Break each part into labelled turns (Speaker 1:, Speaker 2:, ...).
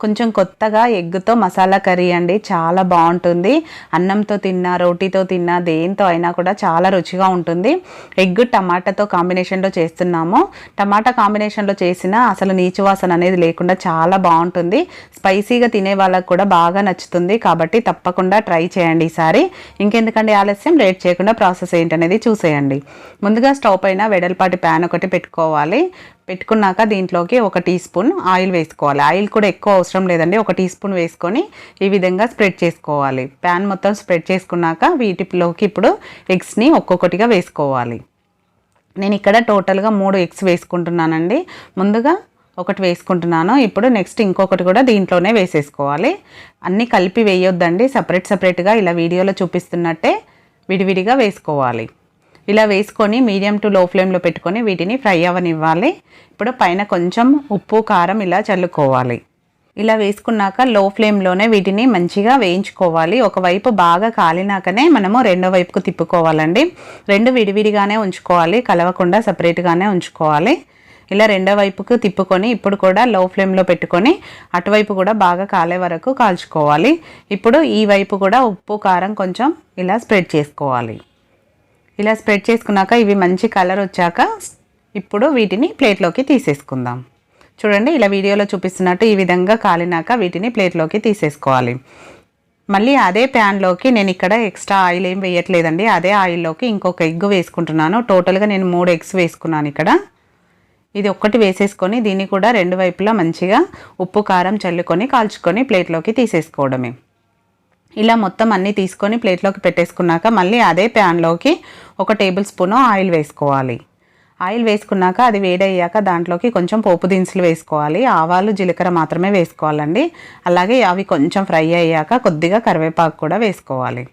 Speaker 1: కొంచెం కొత్తగా ఎగ్గుతో మసాలా కర్రీ అండి. చాలా బాగుంటుంది. అన్నంతో తిన్నా రోటీతో తిన్నా దేంతో అయినా కూడా చాలా రుచిగా ఉంటుంది. ఎగ్ టమాటాతో కాంబినేషన్లో చేస్తున్నాము. టమాటా కాంబినేషన్లో చేసిన అసలు నీచు వాసన అనేది లేకుండా చాలా బాగుంటుంది. స్పైసీగా తినే వాళ్ళకు కూడా బాగా నచ్చుతుంది. కాబట్టి తప్పకుండా ట్రై చేయండి ఈసారి. ఇంకెందుకండి ఆలస్యం? లేట్ చేయకుండా ప్రాసెస్ ఏంటనేది చూసేయండి. ముందుగా స్టవ్ పైన వెడల్పాటి ప్యాన్ ఒకటి పెట్టుకోవాలి. పెట్టుకున్నాక దీంట్లోకి ఒక టీ స్పూన్ ఆయిల్ వేసుకోవాలి. ఆయిల్ కూడా ఎక్కువ అవసరం లేదండి. ఒక టీ స్పూన్ వేసుకొని ఈ విధంగా స్ప్రెడ్ చేసుకోవాలి. ప్యాన్ మొత్తం స్ప్రెడ్ చేసుకున్నాక వీటిలోకి ఇప్పుడు ఎగ్స్ని ఒక్కొక్కటిగా వేసుకోవాలి. నేను ఇక్కడ టోటల్గా మూడు ఎగ్స్ వేసుకుంటున్నానండి. ముందుగా ఒకటి వేసుకుంటున్నాను. ఇప్పుడు నెక్స్ట్ ఇంకొకటి కూడా దీంట్లోనే వేసేసుకోవాలి. అన్నీ కలిపి వేయొద్దండి. సపరేట్ సపరేట్గా ఇలా వీడియోలో చూపిస్తున్నట్టే విడివిడిగా వేసుకోవాలి. ఇలా వేసుకొని మీడియం టు లో ఫ్లేమ్లో పెట్టుకొని వీటిని ఫ్రై అవ్వనివ్వాలి. ఇప్పుడు పైన కొంచెం ఉప్పు కారం ఇలా చల్లుకోవాలి. ఇలా వేసుకున్నాక లో ఫ్లేమ్లోనే వీటిని మంచిగా వేయించుకోవాలి. ఒకవైపు బాగా కాలినాకనే మనము రెండో వైపుకు తిప్పుకోవాలండి. రెండు విడివిడిగానే ఉంచుకోవాలి. కలవకుండా సపరేట్గానే ఉంచుకోవాలి. ఇలా రెండో వైపుకు తిప్పుకొని ఇప్పుడు కూడా లో ఫ్లేమ్లో పెట్టుకొని అటువైపు కూడా బాగా కాలే వరకు కాల్చుకోవాలి. ఇప్పుడు ఈ వైపు కూడా ఉప్పు కారం కొంచెం ఇలా స్ప్రెడ్ చేసుకోవాలి. ఇలా స్ప్రెడ్ చేసుకున్నాక ఇవి మంచి కలర్ వచ్చాక ఇప్పుడు వీటిని ప్లేట్లోకి తీసేసుకుందాం. చూడండి ఇలా వీడియోలో చూపిస్తున్నట్టు ఈ విధంగా కాలినాక వీటిని ప్లేట్లోకి తీసేసుకోవాలి. మళ్ళీ అదే ప్యాన్లోకి నేను ఇక్కడ ఎక్స్ట్రా ఆయిల్ ఏం వేయట్లేదండి అదే ఆయిల్లోకి ఇంకొక ఎగ్ వేసుకుంటున్నాను. టోటల్గా నేను మూడు ఎగ్స్ వేసుకున్నాను ఇక్కడ. ఇది ఒక్కటి వేసేసుకొని దీన్ని కూడా రెండు వైపులా మంచిగా ఉప్పు కారం చల్లుకొని కాల్చుకొని ప్లేట్లోకి తీసేసుకోవడమే. ఇలా మొత్తం అన్నీ తీసుకొని ప్లేట్లోకి పెట్టేసుకున్నాక మళ్ళీ అదే ప్యాన్లోకి ఒక టేబుల్ స్పూన్ ఆయిల్ వేసుకోవాలి. ఆయిల్ వేసుకున్నాక అది వేడయ్యాక దాంట్లోకి కొంచెం పోపు దినుసులు వేసుకోవాలి. ఆవాలు జీలకర్ర మాత్రమే వేసుకోవాలండి. అలాగే అవి కొంచెం ఫ్రై అయ్యాక కొద్దిగా కరివేపాకు కూడా వేసుకోవాలి.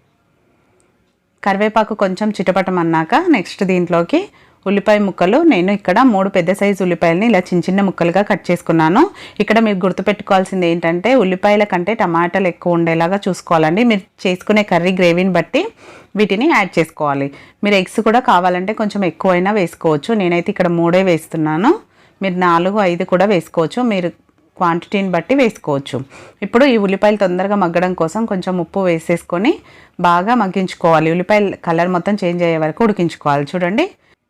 Speaker 1: కరివేపాకు కొంచెం చిటపటమన్నాక నెక్స్ట్ దీంట్లోకి ఉల్లిపాయ ముక్కలు నేను ఇక్కడ మూడు పెద్ద సైజు ఉల్లిపాయలని ఇలా చిన్న చిన్న ముక్కలుగా కట్ చేసుకున్నాను. ఇక్కడ మీరు గుర్తుపెట్టుకోవాల్సింది ఏంటంటే ఉల్లిపాయల కంటే టమాటాలు ఎక్కువ ఉండేలాగా చూసుకోవాలండి. మీరు చేసుకునే కర్రీ గ్రేవీని బట్టి వీటిని యాడ్ చేసుకోవాలి. మీరు ఎగ్స్ కూడా కావాలంటే కొంచెం ఎక్కువైనా వేసుకోవచ్చు. నేనైతే ఇక్కడ మూడే వేస్తున్నాను. మీరు నాలుగు ఐదు కూడా వేసుకోవచ్చు. మీరు క్వాంటిటీని బట్టి వేసుకోవచ్చు. ఇప్పుడు ఈ ఉల్లిపాయలు తొందరగా మగ్గడం కోసం కొంచెం ఉప్పు వేసేసుకొని బాగా మగ్గించుకోవాలి. ఉల్లిపాయలు కలర్ మొత్తం చేంజ్ అయ్యే వరకు ఉడికించుకోవాలి. చూడండి.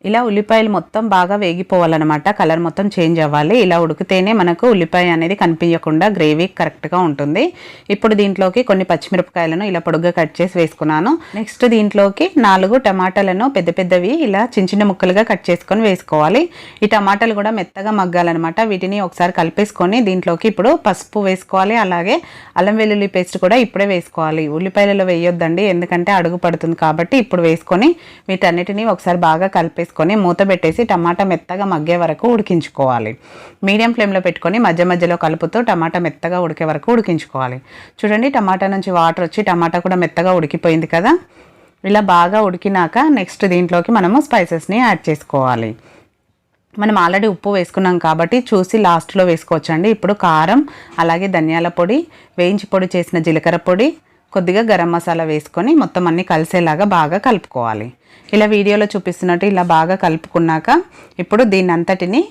Speaker 1: ఇలా ఉల్లిపాయలు మొత్తం బాగా వేగిపోవాలన్నమాట. కలర్ మొత్తం చేంజ్ అవ్వాలి. ఇలా ఉడికితేనే మనకు ఉల్లిపాయ అనేది కనిపించకుండా గ్రేవీ కరెక్ట్గా ఉంటుంది. ఇప్పుడు దీంట్లోకి కొన్ని పచ్చిమిరపకాయలను ఇలా పొడుగ్గా కట్ చేసి వేసుకున్నాను. నెక్స్ట్ దీంట్లోకి నాలుగు టమాటాలను పెద్ద పెద్దవి ఇలా చిన్న చిన్న ముక్కలుగా కట్ చేసుకొని వేసుకోవాలి. ఈ టమాటాలు కూడా మెత్తగా మగ్గాలన్నమాట. వీటిని ఒకసారి కలిపేసుకొని దీంట్లోకి ఇప్పుడు పసుపు వేసుకోవాలి. అలాగే అల్లం వెల్లుల్లి పేస్ట్ కూడా ఇప్పుడే వేసుకోవాలి. ఉల్లిపాయలలో వేయొద్దండి. ఎందుకంటే అడుగు పడుతుంది కాబట్టి ఇప్పుడు వేసుకొని వీటన్నిటిని ఒకసారి బాగా కలిపేసుకొని మూత పెట్టేసి టమాటా మెత్తగా మగ్గే వరకు ఉడికించుకోవాలి. మీడియం ఫ్లేమ్లో పెట్టుకొని మధ్య మధ్యలో కలుపుతూ టమాటా మెత్తగా ఉడికే వరకు ఉడికించుకోవాలి. చూడండి టమాటా నుంచి వాటర్ వచ్చి టమాటా కూడా మెత్తగా ఉడికిపోయింది కదా? ఇలా బాగా ఉడికినాక నెక్స్ట్ దీంట్లోకి మనము స్పైసెస్ని యాడ్ చేసుకోవాలి. మనం ఆల్రెడీ ఉప్పు వేసుకున్నాం కాబట్టి చూసి లాస్ట్లో వేసుకోవచ్చండి. ఇప్పుడు కారం అలాగే ధనియాల పొడి వేయించి పొడి చేసిన జీలకర్ర పొడి కొద్దిగా గరం మసాలా వేసుకొని మొత్తం అన్నీ కలిసేలాగా బాగా కలుపుకోవాలి. ఇలా వీడియోలో చూపిస్తున్నట్టు ఇలా బాగా కలుపుకున్నాక ఇప్పుడు దీన్ని అంతటిని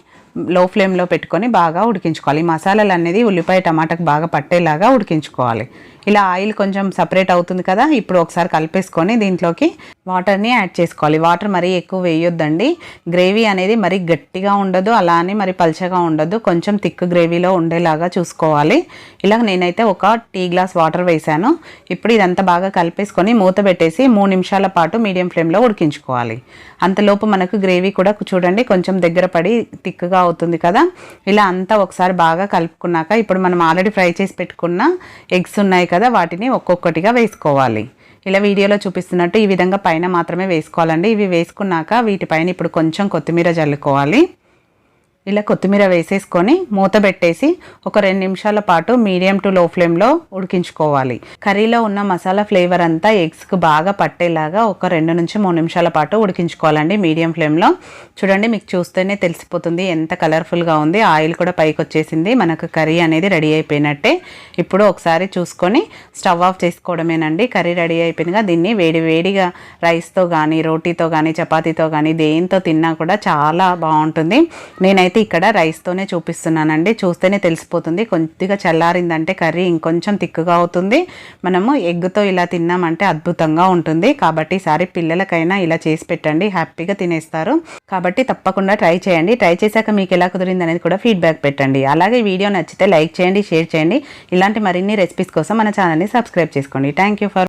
Speaker 1: లో ఫ్లేమ్లో పెట్టుకొని బాగా ఉడికించుకోవాలి. ఈ మసాలాలు అనేది ఉల్లిపాయ టమాటాకు బాగా పట్టేలాగా ఉడికించుకోవాలి. ఇలా ఆయిల్ కొంచెం సపరేట్ అవుతుంది కదా ఇప్పుడు ఒకసారి కలిపేసుకొని దీంట్లోకి వాటర్ని యాడ్ చేసుకోవాలి. వాటర్ మరీ ఎక్కువ వేయొద్దండి. గ్రేవీ అనేది మరీ గట్టిగా ఉండదు అలా అని మరి పల్చగా ఉండదు. కొంచెం థిక్ గ్రేవీలో ఉండేలాగా చూసుకోవాలి. ఇలా నేనైతే ఒక టీ గ్లాస్ వాటర్ వేసాను ఇప్పుడు ఇదంతా బాగా కలిపేసుకొని మూత పెట్టేసి మూడు నిమిషాల పాటు మీడియం ఫ్లేమ్లో ఉడికించుకోవాలి. అంతలోపు మనకు గ్రేవీ కూడా చూడండి కొంచెం దగ్గర పడి థిక్గా అవుతుంది కదా. ఇలా అంతా ఒకసారి బాగా కలుపుకున్నాక ఇప్పుడు మనం ఆల్రెడీ ఫ్రై చేసి పెట్టుకున్న ఎగ్స్ ఉన్నాయి కదా వాటిని ఒక్కొక్కటిగా వేసుకోవాలి. ఇలా వీడియోలో చూపిస్తున్నట్టు ఈ విధంగా పైన మాత్రమే వేసుకోవాలండి. ఇవి వేసుకున్నాక వీటిపైన ఇప్పుడు కొంచెం కొత్తిమీర చల్లుకోవాలి ఇలా కొత్తిమీర వేసేసుకొని మూత పెట్టేసి ఒక రెండు నిమిషాల పాటు మీడియం టు లో ఫ్లేమ్లో ఉడికించుకోవాలి. కర్రీలో ఉన్న మసాలా ఫ్లేవర్ అంతా ఎగ్స్కి బాగా పట్టేలాగా ఒక రెండు నుంచి మూడు నిమిషాల పాటు ఉడికించుకోవాలండి మీడియం ఫ్లేమ్లో. చూడండి మీకు చూస్తేనే తెలిసిపోతుంది ఎంత కలర్ఫుల్గా ఉంది. ఆయిల్ కూడా పైకి వచ్చేసింది. మనకు కర్రీ అనేది రెడీ అయిపోయినట్టే. ఇప్పుడు ఒకసారి చూసుకొని స్టవ్ ఆఫ్ చేసుకోవడమేనండి. కర్రీ రెడీ అయిపోయినగా దీన్ని వేడి వేడిగా రైస్తో కానీ రోటీతో కానీ చపాతీతో కానీ దేంతో తిన్నా కూడా చాలా బాగుంటుంది. నేనైతే ఇక్కడ రైస్తోనే చూపిస్తున్నానండి. చూస్తేనే తెలిసిపోతుంది. కొద్దిగా చల్లారిందంటే కర్రీ ఇంకొంచెం తిక్కుగా అవుతుంది. మనము ఎగ్గుతో ఇలా తిన్నామంటే అద్భుతంగా ఉంటుంది. కాబట్టి ఈసారి పిల్లలకైనా ఇలా చేసి పెట్టండి. హ్యాపీగా తినేస్తారు. కాబట్టి తప్పకుండా ట్రై చేయండి. ట్రై చేశాక మీకు ఎలా కుదిరింది అనేది కూడా ఫీడ్బ్యాక్ పెట్టండి. అలాగే వీడియో నచ్చితే లైక్ చేయండి షేర్ చేయండి. ఇలాంటి మరిన్ని రెసిపీస్ కోసం మన ఛానల్ని సబ్స్క్రైబ్ చేసుకోండి. Thank you for